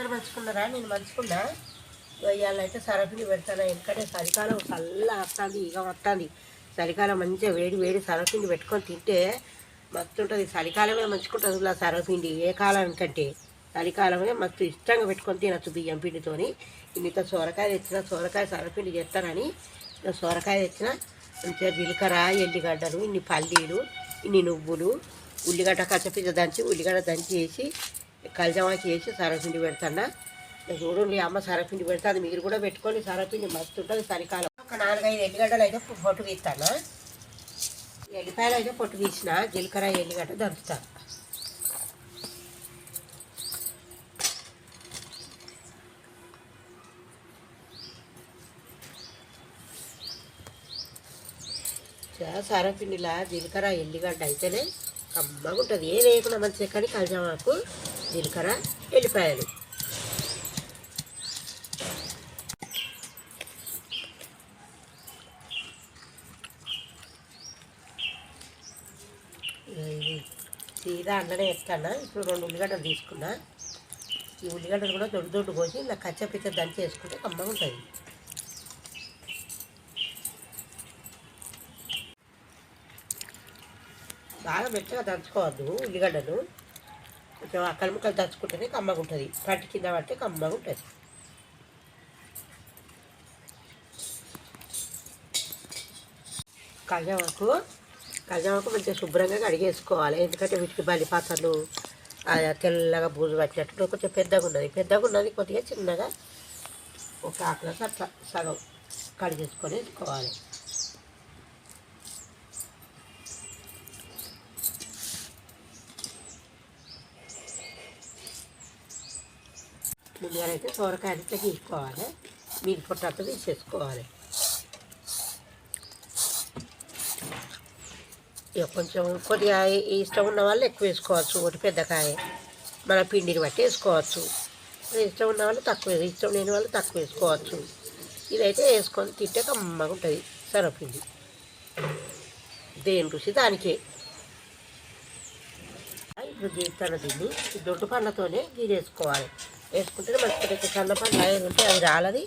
అందరు మంచుకున్నారా నేను మంచుకున్నా వెయ్యాలైతే అయితే సరఫిని పెడతాను? ఎందుకంటే చలికాలం చల్ల వస్తుంది ఇక వస్తుంది. చలికాలం మంచిగా వేడి వేడి సరఫిండి పెట్టుకొని తింటే మస్తు ఉంటుంది. చలికాలమే మంచుకుంటుంది ఇలా సరఫిండి ఏ కాలానికంటే చలికాలమే మస్తు ఇష్టంగా పెట్టుకొని తినచ్చు బియ్యం పిండితోని. ఇంత సొరకాయ తెచ్చిన సొరకాయ సరపిండి చేస్తానని. సొరకాయ తెచ్చిన మంచిగా జీలకర్ర ఎల్లిగడ్డలు ఇన్ని పల్లీలు ఇన్ని నువ్వులు ఉల్లిగడ్డ కచ్చపిచ్చ దంచి ఉల్లిగడ్డ దంచి వేసి కల్జమాకి చేసి సరపిండి పెడతాను? చూడండి అమ్మ సరపిండి పెడతాను మీరు కూడా పెట్టుకొని సరపిండి మస్తు ఉంటుంది చలికాలం. ఒక నాలుగైదు ఎల్లిగడ్డలు అయితే పొట్టు తీస్తాను? ఎల్లిపాయలు అయితే పొట్టు తీసిన జీలకర్ర ఎల్లిగడ్డ దంచుతాను సరపిండిలా జీలకర్ర ఎల్లిగడ్డ అయితేనే కమ్మగా ఉంటుంది ఏ లేకుండా మంచిగా కానీ కలజామాకు. జీలకర్ర ఎల్లిపాయలు. సీదా అన్ననే ఎత్తాను ఇప్పుడు రెండు ఉల్లిగడ్డలు తీసుకున్నా. ఈ ఉల్లిగడ్డలు కూడా దొడ్డు దొడ్డు కోసి ఇలా కచ్చపిచ్చ దంచి వేసుకుంటే కమ్మగా ఉంటుంది. బాగా మెత్తగా దంచుకోవద్దు ఉల్లిగడ్డలు. కొంచెం అక్కల ముక్కలు దంచుకుంటేనే కమ్మగా ఉంటుంది పట్టి కింద పడితే కమ్మగా ఉంటుంది కజావాకు కజావాకు మంచిగా శుభ్రంగా కడిగేసుకోవాలి. ఎందుకంటే వీటికి బలి పాత్రలు తెల్లగా బూజు పట్టినట్టు కొంచెం పెద్దగా ఉన్నది పెద్దగా ఉన్నది కొద్దిగా చిన్నగా ఒక ఆకులకు అట్లా సగం కడిగేసుకొని వేసుకోవాలి. ముందుగా అయితే సోరకాయ అంతా గీసుకోవాలి మీరు పొట్టంతా తీసేసుకోవాలి. ఇక కొంచెం కొద్దిగా ఇష్టం ఉన్న వాళ్ళు ఎక్కువ వేసుకోవచ్చు. ఒకటి పెద్దకాయ మన పిండిని బట్టి వేసుకోవచ్చు. ఇష్టం ఉన్న వాళ్ళు తక్కువ ఇష్టం లేని వాళ్ళు తక్కువ వేసుకోవచ్చు. ఇదైతే వేసుకొని తింటే కమ్మగా ఉంటుంది సరపిండి దేని రుచి దానికే. ఇప్పుడు గీస్తాను దీన్ని దొడ్డు పండ్లతోనే గీరేసుకోవాలి వేసుకుంటే మంచిగా సన్న పండ్లు అవి ఉంటే అది రాలది.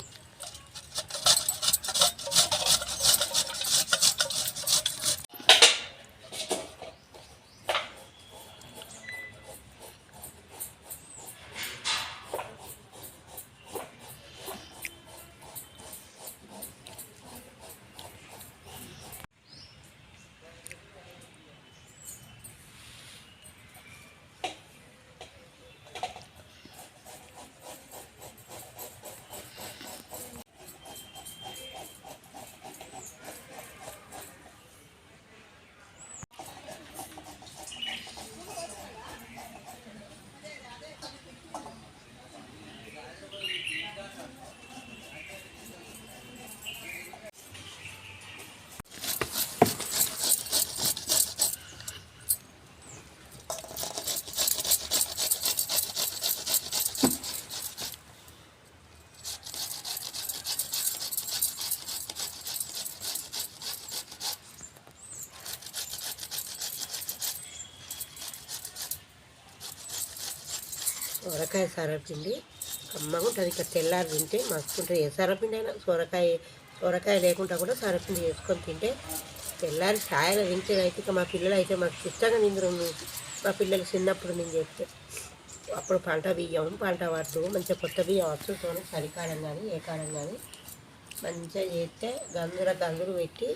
సొరకాయ సొరపిండి కమ్మగా ఉంటుంది. ఇక తెల్లారి తింటే మస్తుంటుంది. ఏ సొరపిండి అయినా సొరకాయ సొరకాయ లేకుండా కూడా సొరపిండి వేసుకొని తింటే తెల్లారి ఛాయలు తింటే అయితే ఇక మా పిల్లలు అయితే మాకు ఇష్టంగా నిందరు మా పిల్లలు చిన్నప్పుడు నేను చెప్తే అప్పుడు పంట బియ్యం పంట వడ్డు మంచిగా కొత్త బియ్యం వస్తుంటోనే చలికాలం కానీ ఏ కాలం కానీ మంచిగా చేస్తే గందుల గందులు పెట్టి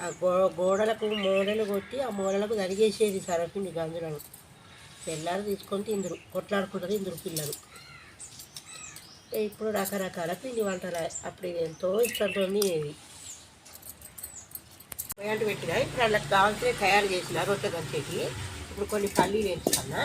ఆ గో గోడలకు మూడలు కొట్టి ఆ మూలలకు తరిగేసేది సరపిండి గందులను తెల్లారు తీసుకొని తిందరు కొట్లాడుకుంటారు ఇందరు పిల్లలు. ఇప్పుడు రకరకాల పిండి వంటలు అప్పుడు ఎంతో ఇష్టంతో ఇవి పోయాంటు పెట్టిన ఇప్పుడు వాళ్ళకి కావాల్సిన తయారు చేసిన రొట్టె దంచేటి ఇప్పుడు కొన్ని పల్లీలు వేసుకున్నా.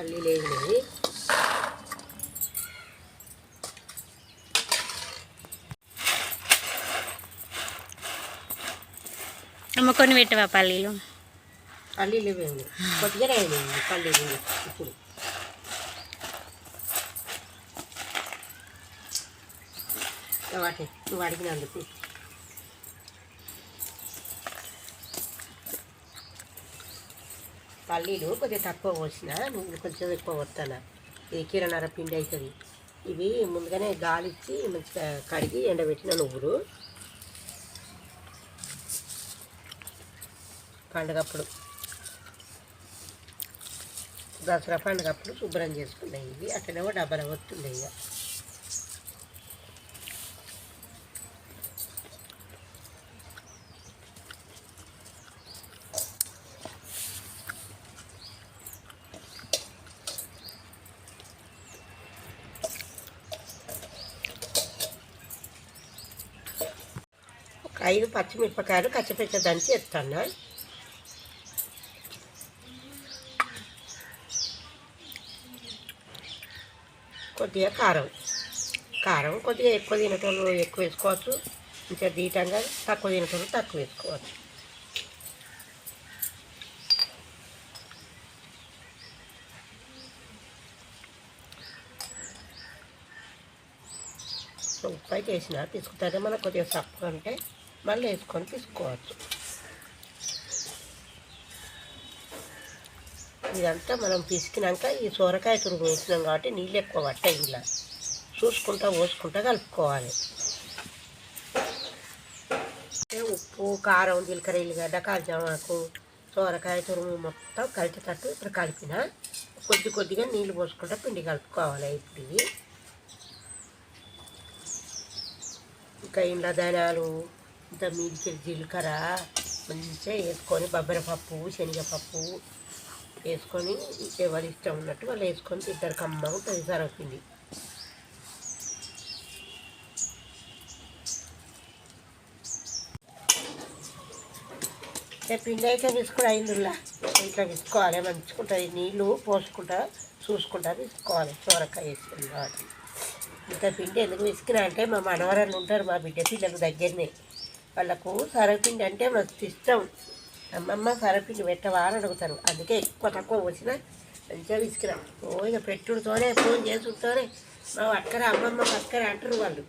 పల్లీలు వేసినవి అమ్మ కొన్ని పెట్టవా పల్లీలు? పల్లీలు ఇవేమి కొద్దిగానే అయినాయి పల్లీలు ఇప్పుడు. వాటి నువ్వు అడిగినందుకు. పల్లీలు కొద్దిగా తక్కువ పోసిన కొంచెం ఎక్కువ వస్తాను ఇది కిరణార పిండి అవుతుంది ఇవి ముందుగానే గాలిచ్చి మంచిగా కడిగి ఎండబెట్టిన నువ్వులు. పండుగప్పుడు. దసరా పండుగప్పుడు శుభ్రం చేసుకున్నాయి ఇవి. అట్లనేమో డబ్బల వస్తున్నాయి ఇక ఒక ఐదు పచ్చిమిరపకాయలు కచ్చిపెచ్చ దంచి ఎత్తాను కొద్దిగా కారం. కారం కొద్దిగా ఎక్కువ తినేటోళ్ళు ఎక్కువ వేసుకోవచ్చు. ఇంకా దీటంగా తక్కువ తినేటోళ్ళు తక్కువ వేసుకోవచ్చు. ఉప్పు అయితే వేసిన తీసుకుంటే మనకు కొద్దిగా తక్కువ అంటే మళ్ళీ వేసుకొని తీసుకోవచ్చు. ఇదంతా మనం పిసికినాక ఈ సొరకాయ తురుగు వేసినాం కాబట్టి నీళ్ళు ఎక్కువ పట్టాయి ఇలా చూసుకుంటా పోసుకుంటా కలుపుకోవాలి. అంటే ఉప్పు కారం జీలకర్ర ఎల్లిగడ్డ కాల్చామాకు సొరకాయ తురుము మొత్తం కలిసేటట్టు ఇప్పుడు కలిపిన కొద్ది కొద్దిగా నీళ్ళు పోసుకుంటా పిండి కలుపుకోవాలి ఇప్పుడు. ఇంకా ఇండ్ల ధనాలు ఇంత మీదికి జీలకర్ర మంచిగా వేసుకొని బొబ్బరపప్పు శనగపప్పు వేసుకొని ఎవరి ఇష్టం ఉన్నట్టు వాళ్ళు వేసుకొని తింటారు. కమ్మగా ఉంటుంది సరపిండి పిండి అయితే విసుకుడు అయిందిలా ఇట్లా విసుకోవాలి మంచిగా ఉంటుంది నీళ్ళు పోసుకుంటా చూసుకుంటా విసుకోవాలి చోరకాయ వేసుకుని కాబట్టి ఇంత పిండి ఎందుకు విసికినా అంటే మా మనవరాలు ఉంటారు మా బిడ్డ పిల్లలు దగ్గరనే. వాళ్ళకు సరపిండి అంటే మస్తు ఇష్టం. అమ్మమ్మ సరపిండి పెట్టవా అని అడుగుతారు. అందుకే ఎక్కువ తక్కువ వచ్చినా మంచిగా విసికిరా ఓ ఇక పెట్టుడుతోనే ఫోన్ చేసుకుంటూనే మా అక్కడ అమ్మమ్మ అక్కడ అంటారు వాళ్ళు.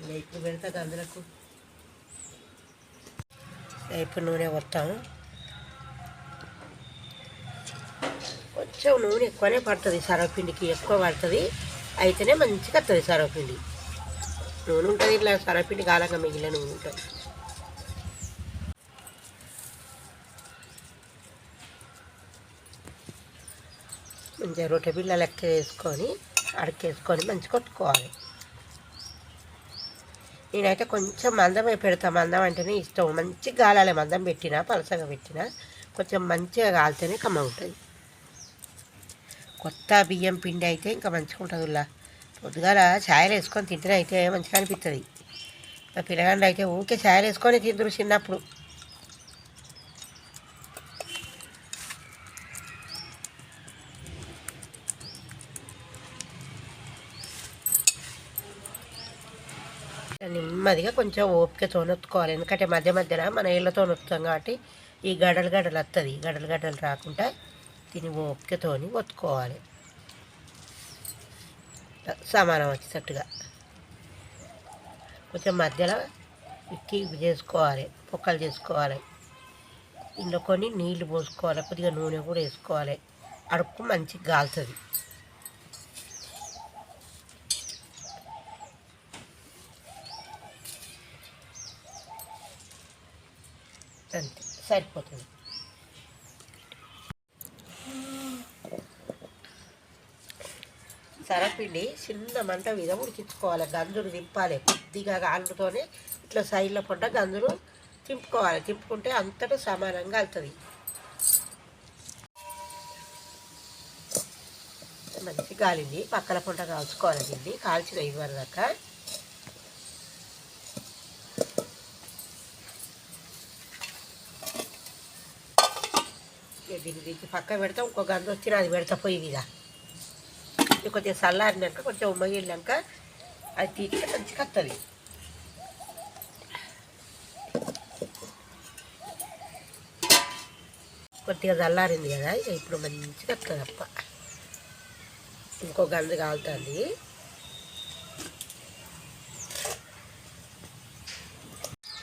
ఇక ఇప్పుడు పెడతా అందులకు ఇప్పుడు నూనె వస్తాం కొంచెం నూనె ఎక్కువనే పడుతుంది సరవపిండికి. ఎక్కువ పడుతుంది. అయితేనే మంచిగా వస్తుంది సరవపిండి. నూనె ఉంటుంది ఇట్లా సరపిండి కాలంగా మిగిలిన నూనె ఉంటుంది. మంచిగా రొట్టె బిళ్ళ లెక్క వేసుకొని అడకేసుకొని మంచి కొట్టుకోవాలి. నేనైతే కొంచెం మందమే పెడతా. మందం అంటేనే ఇష్టం. మంచి గాలాలి. మందం పెట్టినా పలసగా పెట్టినా కొంచెం మంచిగా కాలితేనే కమ్మ ఉంటుంది. కొత్త బియ్యం పిండి అయితే ఇంకా మంచిగా ఉంటుంది. ఇలా పొద్దుగాల ఛాయలు వేసుకొని తింటే అయితే మంచిగా అనిపిస్తుంది మా పిల్లగాళ్ళు అయితే ఊరికే ఛాయలు వేసుకొని తిందరు చిన్నప్పుడు. నెమ్మదిగా కొంచెం ఓపికతో నొత్తుకోవాలి. ఎందుకంటే మధ్య మధ్యన మన ఇళ్ళతో నొత్తుతాం కాబట్టి ఈ గడలు గడలు వస్తుంది గడలు గడలు రాకుండా దీన్ని ఓపికతోని ఒత్తుకోవాలి. సమానం వచ్చేటట్టుగా కొంచెం మధ్యలో ఇక్కి చేసుకోవాలి పొక్కలు చేసుకోవాలి. ఇందులో కొన్ని నీళ్ళు పోసుకోవాలి కొద్దిగా నూనె కూడా వేసుకోవాలి. అడుక్కు మంచిగా గాలుతుంది. అంతే సరిపోతుంది. సరపిండి చిన్న మంట మీద ఉడికించుకోవాలి. గంజులు దింపాలి కొద్దిగా ఆలుతోనే ఇట్లా సైడ్లో పడ్డ గంజులు తింపుకోవాలి. తింపుకుంటే అంతటా సమానంగా అవుతుంది. మంచి గాలింది. పక్కల పంట కాల్చుకోవాలి దీన్ని. కాల్చిన ఇవ్వరు దాకా. దీన్ని పక్క పెడతాం. ఇంకో గంజ వచ్చిన అది పెడతా పోయి మీద. ఇది కొద్దిగా చల్లారినాక కొంచెం ఉమ్మగిళ్ళాక అది తీస్తే మంచిగా వస్తుంది కొద్దిగా చల్లారింది కదా ఇప్పుడు మంచిగా వస్తుంది అప్ప. ఇంకో గంజ కాలుతుంది.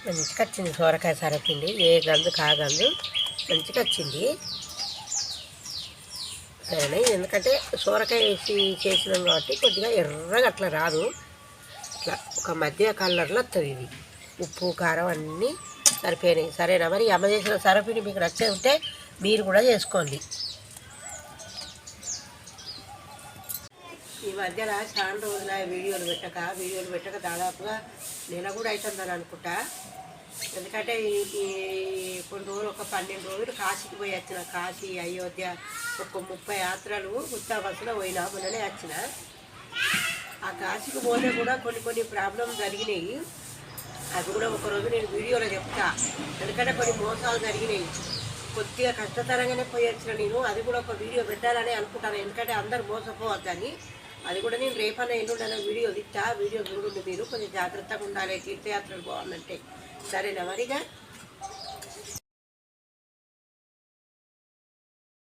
మంచిగా వచ్చింది సోరకాయ సరపిండి ఏ గంజు కాగందు మంచిగా వచ్చింది సరేనా ఎందుకంటే సోరకాయ వేసి చేసినాం కాబట్టి కొద్దిగా ఎర్రగా అట్లా రాదు. ఇట్లా ఒక మధ్య కలర్లో వస్తుంది ఇది. ఉప్పు కారం అన్నీ సరిపోయినాయి. సరేనా? మరి అమ్మ చేసిన సరపిండి మీకు నచ్చే ఉంటే మీరు కూడా చేసుకోండి. ఈ మధ్యన చాలా రోజుల వీడియోలు పెట్టక వీడియోలు పెట్టక దాదాపుగా నెల కూడా అవుతుందని అనుకుంటా. ఎందుకంటే ఈ- కొన్ని రోజులు ఒక పన్నెండు రోజులు కాశీకి పోయి వచ్చిన కాశీ అయోధ్య ఒక ముప్పై యాత్రలు ఉత్తా బస్సులో పోయినా మొన్ననే వచ్చిన. ఆ కాశీకి పోతే కూడా కొన్ని కొన్ని ప్రాబ్లమ్స్ జరిగినాయి. అది కూడా ఒకరోజు నేను వీడియోలో చెప్తా. ఎందుకంటే కొన్ని మోసాలు జరిగినాయి. కొద్దిగా కష్టతరంగానే పోయి వచ్చిన నేను. అది కూడా ఒక వీడియో పెట్టాలని అనుకుంటాను. ఎందుకంటే అందరు మోసపోవద్దని. అది కూడా నేను రేపన్నా ఎల్లుండన వీడియో తిట్టా వీడియో చూడండి మీరు. కొంచెం జాగ్రత్తగా ఉండాలి. తీర్థయాత్రలు పోవాలంటే సరేనా మరిగా